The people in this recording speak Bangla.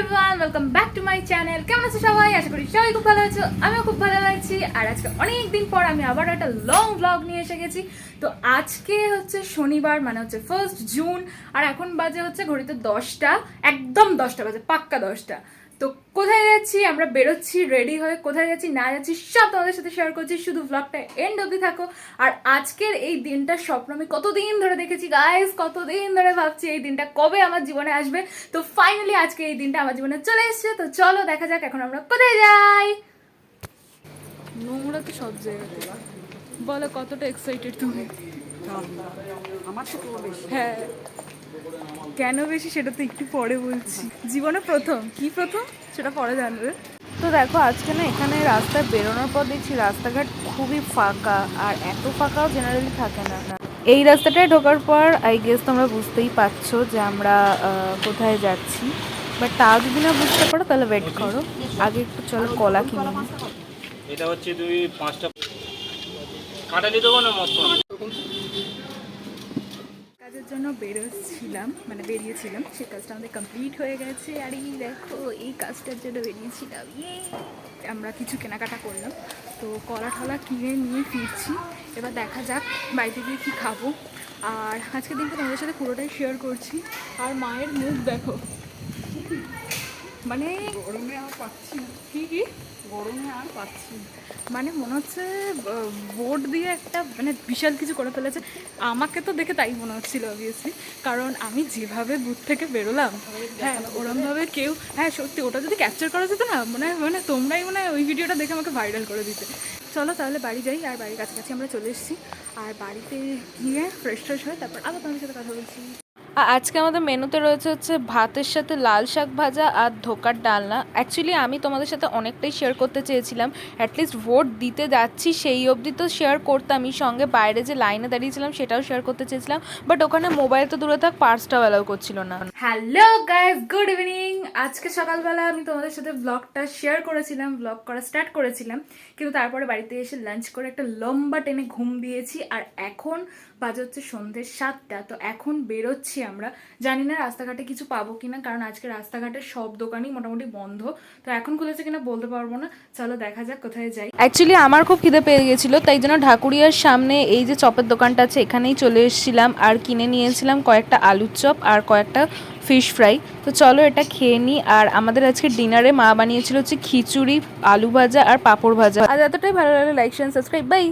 Everyone welcome back to my channel কেমন আছো সবাই? আশা করি সবাই খুব ভালো আছো, আমিও খুব ভালো আছি। আর আজকে অনেক দিন পর আমি আবার একটা লং ব্লগ নিয়ে এসে গেছি। তো আজকে হচ্ছে শনিবার মানে হচ্ছে ফার্স্ট জুন আর এখন বাজে হচ্ছে ঘড়িতে দশটা, একদম দশটা বাজে, পাক্কা দশটা। তো কোথায় যাচ্ছি? আমরা বেরোচ্ছি রেডি হয়ে কোথায় যাচ্ছি না যাচ্ছি সব তোমাদের সাথে শেয়ার করছি। শুধু ব্লগটা এন্ড অবধি থাকো। আর আজকের এই দিনটার স্বপ্ন আমি কতদিন ধরে দেখেছি গাইস কতদিন ধরে ভাবছি এই দিনটা কবে আমার জীবনে আসবে? তো ফাইনালি আজকে এই দিনটা আমার জীবনে চলে এসেছে। তো চলো দেখা যাক এখন আমরা কোথায় যাই। নোংরা তো সব জায়গাতে বলো কতটা এক্সাইটেড তুমি? আমার বেশি। হ্যাঁ। কেন বেশি সেটা তো একটু পরে বলছি। জীবনে প্রথম। কি প্রথম? সেটা পরে জানবে। তো দেখো আজকে না এখানে রাস্তায় বেরোনোর পর দেখছি রাস্তাঘাট খুবই ফাঁকা আর এত ফাঁকাও জেনারেলি থাকে না। এই রাস্তাটায় ঢোকার পর আই গেস তোমরা বুঝতেই পারছ যে আমরা কোথায় যাচ্ছি। বাট তাও যদি না বুঝতে পারো তাহলে ওয়েট করো। আগে একটু চলো কলা কিনে এটা হচ্ছে দুই পাঁচটা কাটালি দেবো না মস্ত কাজের জন্য বেরোচ্ছিলাম মানে বেরিয়েছিলাম। সে কাজটা আমাদের কমপ্লিট হয়ে গেছে। আর এই দেখো, এই কাজটার জন্য বেরিয়েছিলাম। ইয়ে! আমরা কিছু কেনাকাটা করলাম। তো কলা ঠলা কিনে নিয়ে ফিরছি। এবার দেখা যাক বাড়িতে গিয়ে কী খাব। আর আজকের দিনটা তোমাদের সাথে পুরোটাই শেয়ার করছি। আর মায়ের মুখ দেখো। মানে গরমে আর পাচ্ছি না। কি কি? গরমে আর পাচ্ছি মানে মনে হচ্ছে বোর্ড দিয়ে একটা মানে বিশাল কিছু করে ফেলেছে। আমাকে তো দেখে তাই মনে হচ্ছিল অবভিয়াসলি কারণ আমি যেভাবে বুথ থেকে বেরোলাম হ্যাঁ ওরমভাবে কেউ হ্যাঁ সত্যি ওটা যদি ক্যাপচার করা যেত না মানে মানে তোমরাই মানে ওই ভিডিওটা দেখে আমাকে ভাইরাল করে দিতে। চলো তাহলে বাড়ি যাই আর বাড়ির কাছাকাছি আমরা চলে এসেছি। আর বাড়িতে গিয়ে ফ্রেশ ট্রেশ হয়ে তারপর আবার তোমাদের সাথে কথা বলছি। আজকে আমাদের মেনুতে রয়েছে হচ্ছে ভাতের সাথে লাল শাক ভাজা আর ধোকার ডালনা। অ্যাকচুয়ালি আমি তোমাদের সাথে অনেকটাই শেয়ার করতে চেয়েছিলাম। অ্যাটলিস্ট ভোট দিতে যাচ্ছি, সেই অবধি তো শেয়ার করতামই সঙ্গে বাইরে যে লাইনে দাঁড়িয়েছিলাম, সেটাও শেয়ার করতে চেয়েছিলাম। বাট ওখানে মোবাইল তো দূরে থাক পার্সটাও অ্যালাউ করছিল না। হ্যালো গাইস গুড ইভিনিং আজকে সকালবেলা আমি তোমাদের সাথে ব্লগটা শেয়ার করেছিলাম ব্লগ করা স্টার্ট করেছিলাম। কিন্তু তারপরে বাড়িতে এসে লাঞ্চ করে একটা লম্বা টেনে ঘুম দিয়েছি। আর এখন বাজে হচ্ছে সন্ধ্যে সাতটা, তো এখন বেরোচ্ছি আমরা। জানি না রাস্তাঘাটে কিছু পাবো কিনা কারণ আজকে রাস্তাঘাটের সব দোকানই মোটামুটি বন্ধ। তো এখন খুলেছে কিনা বলতে পারব না। চলো দেখা যাক কোথায় যাই। অ্যাকচুয়ালি আমার খুব খিদে পেয়ে গেছিল তাই জন্য ঢাকুরিয়ার সামনে এই যে চপের দোকানটা আছে এখানেই চলে এসেছিলাম আর কিনে নিয়েছিলাম কয়েকটা আলুর চপ আর কয়েকটা ফিশ ফ্রাই তো চলো এটা খেয়ে নিই আর আমাদের আজকে ডিনারে মা বানিয়েছিল হচ্ছে খিচুড়ি আলু ভাজা আর পাঁপড় ভাজা। আর এতটাই ভালো লাগলে লাইক শেয়ার সাবস্ক্রাইব বাই